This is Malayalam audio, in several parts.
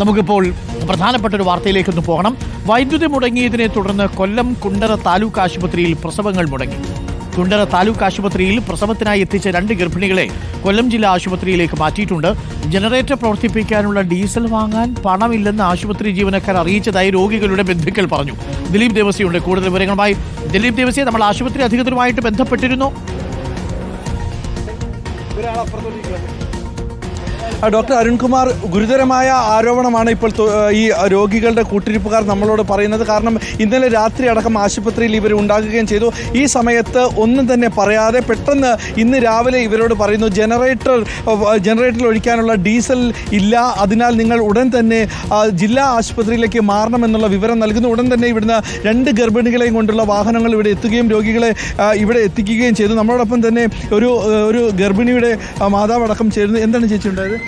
നമുക്കിപ്പോൾ പ്രധാനപ്പെട്ട ഒരു വാർത്തയിലേക്കൊന്ന് പോകണം. വൈദ്യുതി മുടങ്ങിയതിനെ തുടർന്ന് കൊല്ലം കുണ്ടറ താലൂക്ക് ആശുപത്രിയിൽ പ്രസവങ്ങൾ മുടങ്ങി. കുണ്ടറ താലൂക്ക് ആശുപത്രിയിൽ പ്രസവത്തിനായി എത്തിച്ച രണ്ട് ഗർഭിണികളെ കൊല്ലം ജില്ലാ ആശുപത്രിയിലേക്ക് മാറ്റിയിട്ടുണ്ട്. ജനറേറ്റർ പ്രവർത്തിപ്പിക്കാനുള്ള ഡീസൽ വാങ്ങാൻ പണമില്ലെന്ന് ആശുപത്രി ജീവനക്കാർ അറിയിച്ചതായി രോഗികളുടെ ബന്ധുക്കൾ പറഞ്ഞു. ദിലീപ് ദേവസിയുണ്ട് കൂടുതൽ വിവരങ്ങളുമായി ദിലീപ് ദേവസിയെ. നമ്മൾ ആശുപത്രി അധികൃതരുമായിട്ട് ബന്ധപ്പെട്ടിരുന്നു. ഡോക്ടർ അരുൺകുമാർ ഗുരുതരമായ ആരോപണമാണ് ഇപ്പോൾ ഈ രോഗികളുടെ കൂട്ടിരിപ്പുകാർ നമ്മളോട് പറയുന്നത്. കാരണം ഇന്നലെ രാത്രി അടക്കം ആശുപത്രിയിൽ ഇവർ ഉണ്ടാകുകയും ചെയ്തു. ഈ സമയത്ത് ഒന്നും തന്നെ പറയാതെ പെട്ടെന്ന് ഇന്ന് രാവിലെ ഇവരോട് പറയുന്നു ജനറേറ്റർ ജനറേറ്റർ ഒഴിക്കാനുള്ള ഡീസൽ ഇല്ല. അതിനാൽ നിങ്ങൾ ഉടൻ തന്നെ ജില്ലാ ആശുപത്രിയിലേക്ക് മാറണമെന്നുള്ള വിവരം നൽകുന്നു. ഉടൻ തന്നെ ഇവിടുന്ന് രണ്ട് ഗർഭിണികളെയും കൊണ്ടുള്ള വാഹനങ്ങൾ ഇവിടെ എത്തുകയും രോഗികളെ ഇവിടെ എത്തിക്കുകയും ചെയ്തു. നമ്മളോടൊപ്പം തന്നെ ഒരു ഒരു ഗർഭിണിയുടെ മാതാവടക്കം ചേരുന്നു. എന്താണ് ചേച്ചി ഉണ്ടായത്?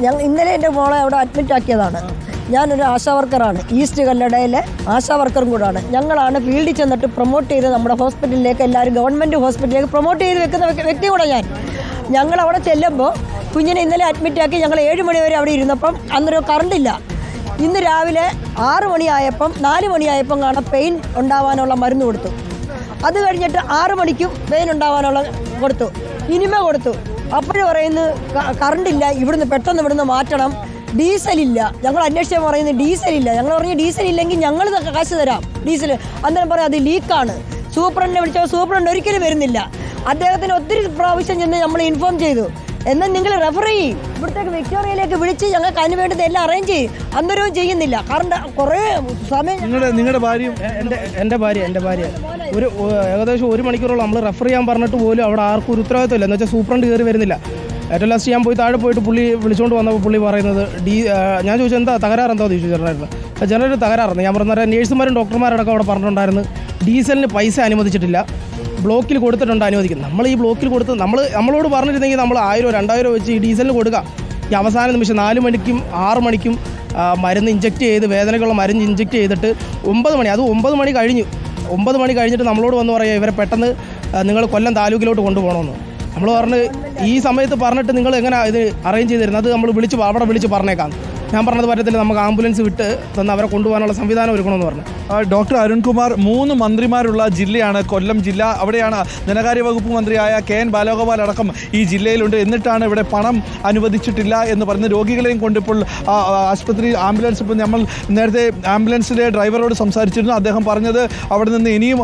ഞങ്ങൾ ഇന്നലെ എന്റെ മോളെ അവിടെ അഡ്മിറ്റ് ആക്കിയതാണ്. ഞാനൊരു ആശാ വർക്കറാണ്. ഈസ്റ്റ് കല്ലടയിലെ ആശാ വർക്കറും കൂടാണ്. ഞങ്ങളാണ് ഫീൽഡിൽ ചെന്നിട്ട് പ്രൊമോട്ട് ചെയ്ത് നമ്മുടെ ഹോസ്പിറ്റലിലേക്ക് എല്ലാവരും ഗവൺമെന്റ് ഹോസ്പിറ്റലിലേക്ക് പ്രൊമോട്ട് ചെയ്ത് വെക്കുന്ന വ്യക്തി- കൂടെ ഞാൻ. ഞങ്ങൾ അവിടെ ചെല്ലുമ്പോൾ കുഞ്ഞിനെ ഇന്നലെ അഡ്മിറ്റ് ആക്കി ഞങ്ങൾ ഏഴ് മണി വരെ അവിടെ ഇരുന്നപ്പം അന്നൊരു കറണ്ട് ഇല്ല. ഇന്ന് രാവിലെ ആറ് മണിയായപ്പം നാല് മണിയായപ്പം കാണാൻ പെയിൻ ഉണ്ടാവാനുള്ള മരുന്ന് കൊടുത്തു. അത് കഴിഞ്ഞിട്ട് ആറ് മണിക്കും പെയിൻ ഉണ്ടാവാനുള്ള കൊടുത്തു. ഇനിമ കൊടുത്തു. അപ്പോഴും പറയുന്നു ക- കറണ്ട് ഇല്ല ഇവിടുന്ന് പെട്ടെന്ന് ഇവിടുന്ന് മാറ്റണം. ഡീസൽ ഇല്ല. ഞങ്ങൾ അന്വേഷിച്ചാൽ പറയുന്നത് ഡീസൽ ഇല്ല. ഞങ്ങൾ പറഞ്ഞു ഡീസൽ ഇല്ലെങ്കിൽ ഞങ്ങൾ കാശ് തരാം. ഡീസൽ അന്നേരം പറയും അത് ലീക്കാണ് സൂപ്രണ്ടിനെ വിളിച്ചാൽ സൂപ്രണ്ട് ഒരിക്കലും വരുന്നില്ല. അദ്ദേഹത്തിന് ഒത്തിരി പ്രാവശ്യം ചെന്ന് നമ്മൾ ഇൻഫോം ചെയ്തു. എന്നാൽ നിങ്ങൾ റെഫർ ചെയ്യും ഇവിടുത്തേക്ക് വിക്ടോറിയയിലേക്ക് വിളിച്ച് ഞങ്ങൾക്ക് അതിന് വേണ്ടത് എല്ലാം അറേഞ്ച് ചെയ്യും. അന്നേരവും ചെയ്യുന്നില്ല. കാരണം കുറേ സമയം നിങ്ങളുടെ നിങ്ങളുടെ ഭാര്യയും എന്റെ എന്റെ ഭാര്യ എന്റെ ഭാര്യ. ഒരു ഏകദേശം ഒരു മണിക്കൂറോളം നമ്മൾ റെഫർ ചെയ്യാൻ പറഞ്ഞിട്ട് പോലും അവിടെ ആർക്കും ഒരു ഉത്തരവാദിത്തമില്ല എന്ന് വെച്ചാൽ സൂപ്രണ്ട് കയറി വരുന്നില്ല. ഏറ്റവും ലാസ്റ്റ് ഞാൻ പോയി താഴെ പോയിട്ട് പുള്ളി വിളിച്ചുകൊണ്ട് വന്നപ്പോൾ പുള്ളി പറയുന്നത് ഡി ഞാൻ ചോദിച്ചത് എന്താ? തകരാറ് എന്താ ചോദിച്ചു ചേട്ടനായിരുന്നു ജനറൽ തകരാറുണ്ട് ഞാൻ പറഞ്ഞ നേഴ്സുമാരും ഡോക്ടർമാരടക്കം അവിടെ പറഞ്ഞിട്ടുണ്ടായിരുന്നു. ഡീസലിന് പൈസ അനുവദിച്ചിട്ടില്ല. ബ്ലോക്കിൽ കൊടുത്തിട്ടുണ്ട് അനുവദിക്കുന്നത് നമ്മൾ ഈ ബ്ലോക്കിൽ കൊടുത്ത് നമ്മൾ നമ്മളോട് പറഞ്ഞിരുന്നെങ്കിൽ നമ്മൾ ആയിരം രണ്ടായിരം വെച്ച് ഈ ഡീസലിന് കൊടുക്കാം. ഈ അവസാന നിമിഷം നാല് മണിക്കും ആറ് മണിക്കും മരുന്ന് ഇഞ്ചെക്ട് ചെയ്ത് വേദനയ്ക്കുള്ള മരുന്ന് ഇഞ്ചെക്ട് ചെയ്തിട്ട് ഒമ്പത് മണി അത് ഒമ്പത് മണി കഴിഞ്ഞു. ഒമ്പത് മണി കഴിഞ്ഞിട്ട് നമ്മളോട് വന്ന് പറയുക ഇവരെ പെട്ടെന്ന് നിങ്ങൾ കൊല്ലം താലൂക്കിലോട്ട് കൊണ്ടുപോകണമെന്ന്. നമ്മൾ പറഞ്ഞ് ഈ സമയത്ത് പറഞ്ഞിട്ട് നിങ്ങൾ എങ്ങനെ ഇത് അറേഞ്ച് ചെയ്തിരുന്നത്? നമ്മൾ വിളിച്ച് അവിടെ വിളിച്ച് പറഞ്ഞേക്കാം. ഞാൻ പറഞ്ഞത് പറ്റത്തില്ല. നമുക്ക് ആംബുലൻസ് വിട്ട് തന്ന് അവരെ കൊണ്ടുപോകാനുള്ള സംവിധാനം ഒരുക്കണമെന്ന് പറഞ്ഞു. ഡോക്ടർ അരുൺകുമാർ മൂന്ന് മന്ത്രിമാരുള്ള ജില്ലയാണ്. കൊല്ലം ജില്ല അവിടെയാണ് ധനകാര്യ വകുപ്പ് മന്ത്രിയായ കെ എൻ ബാലഗോപാൽ അടക്കം ഈ ജില്ലയിലുണ്ട്. എന്നിട്ടാണ് ഇവിടെ പണം അനുവദിച്ചിട്ടില്ല എന്ന് പറഞ്ഞ് രോഗികളെയും കൊണ്ട് ഇപ്പോൾ ആ, ആ, ആശുപത്രി ആംബുലൻസ് ഇപ്പോൾ നമ്മൾ നേരത്തെ ആംബുലൻസിലെ ഡ്രൈവറോട് സംസാരിച്ചിരുന്നു. അദ്ദേഹം പറഞ്ഞത് അവിടെ നിന്ന് ഇനിയും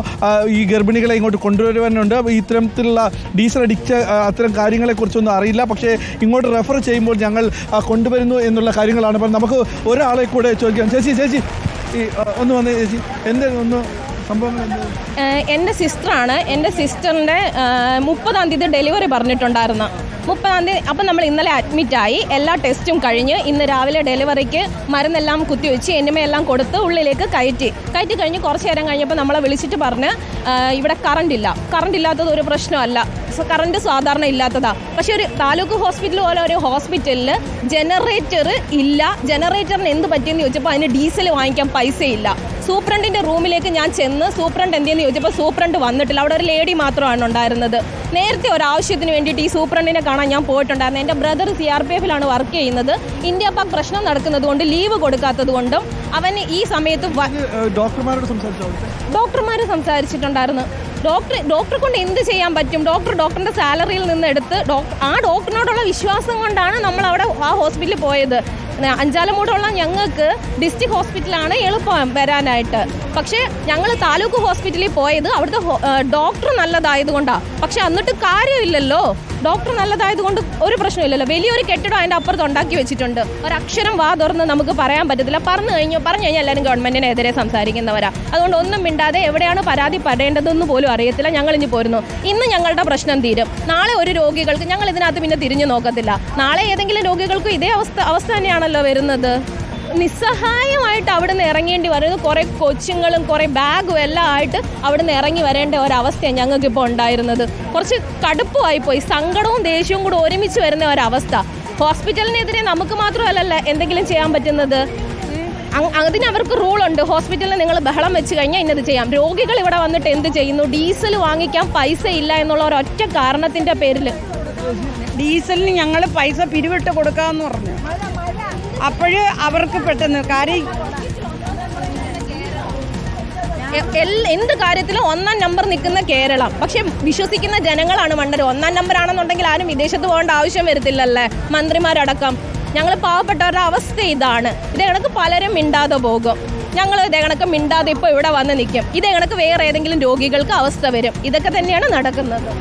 ഈ ഗർഭിണികളെ ഇങ്ങോട്ട് കൊണ്ടുവരുവാനുണ്ട്. ഇത്തരത്തിലുള്ള ഡീസൽ അടിച്ച അത്തരം കാര്യങ്ങളെക്കുറിച്ചൊന്നും അറിയില്ല. പക്ഷേ ഇങ്ങോട്ട് റെഫർ ചെയ്യുമ്പോൾ ഞങ്ങൾ കൊണ്ടുവരുന്നു എന്നുള്ള കാര്യങ്ങളാണ് അപ്പോൾ നമുക്ക് ഒരാളെ കൂടെ ചോദിക്കാം. ചേച്ചി ചേച്ചി. ഈ ഒന്ന് വന്നേ ചേച്ചി. എന്റെ ഒന്ന് എന്റെ സിസ്റ്ററാണ് എന്റെ സിസ്റ്ററിന്റെ മുപ്പതാം തീയതി ഡെലിവറി പറഞ്ഞിട്ടുണ്ടായിരുന്നു. മുപ്പതാം തീയതി അപ്പം നമ്മൾ ഇന്നലെ അഡ്മിറ്റായി എല്ലാ ടെസ്റ്റും കഴിഞ്ഞ് ഇന്ന് രാവിലെ ഡെലിവറിക്ക് മരുന്നെല്ലാം കുത്തിവെച്ച് എണ്ണമയെല്ലാം കൊടുത്ത് ഉള്ളിലേക്ക് കയറ്റി. കയറ്റി കഴിഞ്ഞ് കുറച്ച് നേരം കഴിഞ്ഞപ്പോൾ നമ്മളെ വിളിച്ചിട്ട് പറഞ്ഞ് ഇവിടെ കറണ്ട് ഇല്ല. കറണ്ട് ഇല്ലാത്തത് ഒരു പ്രശ്നമല്ല. കറണ്ട് സാധാരണ ഇല്ലാത്തതാ. പക്ഷേ ഒരു താലൂക്ക് ഹോസ്പിറ്റൽ പോലെ ഒരു ഹോസ്പിറ്റലിൽ ജനറേറ്റർ ഇല്ല. ജനറേറ്ററിന് എന്ത് പറ്റിയെന്ന് ചോദിച്ചപ്പോൾ അതിന് ഡീസൽ വാങ്ങിക്കാൻ പൈസയില്ല. സൂപ്രണ്ടിന്റെ റൂമിലേക്ക് ഞാൻ ചെന്ന് സൂപ്രണ്ട് എന്തെന്ന് ചോദിച്ചപ്പോൾ സൂപ്രണ്ട് വന്നിട്ടില്ല. അവിടെ ഒരു ലേഡി മാത്രമാണ് ഉണ്ടായിരുന്നത്. നേരത്തെ ഒരു ആവശ്യത്തിന് വേണ്ടിയിട്ട് ഈ സൂപ്രണ്ടിനെ കാണാൻ ഞാൻ പോയിട്ടുണ്ടായിരുന്നു. എന്റെ ബ്രദർ സി ആർ പി എഫിലാണ് വർക്ക് ചെയ്യുന്നത്. ഇന്ത്യ പാക് പ്രശ്നം നടക്കുന്നത് കൊണ്ട് ലീവ് കൊടുക്കാത്തത് കൊണ്ടും അവന് ഈ സമയത്ത്? ഡോക്ടർമാർ സംസാരിച്ചിട്ടുണ്ടായിരുന്നു. ഡോക്ടർ ഡോക്ടർ കൊണ്ട് എന്ത് ചെയ്യാൻ പറ്റും? ഡോക്ടർ ഡോക്ടറിന്റെ സാലറിയിൽ നിന്ന് എടുത്ത് ഡോക്ടർ ആ ഡോക്ടറിനോടുള്ള വിശ്വാസം കൊണ്ടാണ് നമ്മൾ അവിടെ ആ ഹോസ്പിറ്റലിൽ പോയത്. അഞ്ചാലമൂടുള്ള ഞങ്ങൾക്ക് ഡിസ്ട്രിക്ട് ഹോസ്പിറ്റലാണ് എളുപ്പം വരാനായിട്ട്. പക്ഷേ ഞങ്ങൾ താലൂക്ക് ഹോസ്പിറ്റലിൽ പോയത് അവിടുത്തെ ഡോക്ടർ നല്ലതായത് ഡോക്ടർ നല്ലതായതുകൊണ്ടാണ് പക്ഷെ എന്നിട്ട് കാര്യമില്ലല്ലോ. ഡോക്ടർ നല്ലതായതുകൊണ്ട് ഒരു പ്രശ്നമില്ലല്ലോ. വലിയൊരു കെട്ടിടം അതിന്റെ അപ്പുറത്ത് ഉണ്ടാക്കി വെച്ചിട്ടുണ്ട്. ഒരക്ഷരം വാ തുറന്ന് നമുക്ക് പറയാൻ പറ്റത്തില്ല. പറഞ്ഞു കഴിഞ്ഞു പറഞ്ഞു കഴിഞ്ഞാൽ എല്ലാവരും ഗവൺമെന്റിനെതിരെ സംസാരിക്കുന്നവരാ. അതുകൊണ്ട് ഒന്നും മിണ്ടാതെ എവിടെയാണ് പരാതി പെടേണ്ടതെന്ന് പോലും അറിയത്തില്ല. ഞങ്ങൾ ഇനി പോരുന്നു. ഇന്ന് ഞങ്ങളുടെ പ്രശ്നം തീരും. നാളെ ഒരു രോഗികൾക്ക് ഞങ്ങൾ ഇതിനകത്ത് പിന്നെ തിരിഞ്ഞു നോക്കത്തില്ല. നാളെ ഏതെങ്കിലും രോഗികൾക്കും ഇതേ അവസ്ഥ അവസ്ഥ തന്നെയാണല്ലോ വരുന്നത്. നിസ്സഹായമായിട്ട് അവിടെ നിന്ന് ഇറങ്ങേണ്ടി വരുന്നത് കുറേ കൊച്ചുങ്ങളും കുറേ ബാഗും എല്ലാം ആയിട്ട് അവിടെ നിന്ന് ഇറങ്ങി വരേണ്ട ഒരവസ്ഥയാണ് ഞങ്ങൾക്ക് ഇപ്പോൾ ഉണ്ടായിരുന്നത്. കുറച്ച് കടുപ്പമായിപ്പോയി. സങ്കടവും ദേഷ്യവും കൂടെ ഒരുമിച്ച് വരുന്ന ഒരവസ്ഥ. ഹോസ്പിറ്റലിനെതിരെ നമുക്ക് മാത്രമല്ലല്ല എന്തെങ്കിലും ചെയ്യാൻ പറ്റുന്നത്. അതിന് അവർക്ക് റൂളുണ്ട്. ഹോസ്പിറ്റലിൽ നിങ്ങൾ ബഹളം വെച്ച് കഴിഞ്ഞാൽ ഇന്നത് ചെയ്യാം. രോഗികൾ ഇവിടെ വന്നിട്ട് എന്ത് ചെയ്യുന്നു? ഡീസൽ വാങ്ങിക്കാൻ പൈസ ഇല്ല എന്നുള്ള ഒരൊറ്റ കാരണത്തിന്റെ പേരിൽ ഡീസലിന് ഞങ്ങൾ പൈസ പിരിവിട്ട് കൊടുക്കാമെന്ന് പറഞ്ഞു. അപ്പോഴ് അവർക്ക് പെട്ടെന്ന് കാര്യം എന്ത് കാര്യത്തിലും ഒന്നാം നമ്പർ നിൽക്കുന്ന കേരളം. പക്ഷെ വിശ്വസിക്കുന്ന ജനങ്ങളാണ് മണ്ടര്. ഒന്നാം നമ്പർ ആണെന്നുണ്ടെങ്കിൽ ആരും വിദേശത്ത് പോകേണ്ട ആവശ്യം വരത്തില്ലല്ലേ? മന്ത്രിമാരടക്കം. ഞങ്ങൾ പാവപ്പെട്ടവരുടെ അവസ്ഥ ഇതാണ്. ഇതേ കണക്ക് പലരും മിണ്ടാതെ പോകും. ഞങ്ങൾ ഇതേ കണക്ക് മിണ്ടാതെ ഇപ്പോൾ ഇവിടെ വന്ന് നിൽക്കും. ഇതേ കണക്ക് വേറെ ഏതെങ്കിലും രോഗികൾക്ക് അവസ്ഥ വരും. ഇതൊക്കെ തന്നെയാണ് നടക്കുന്നത്.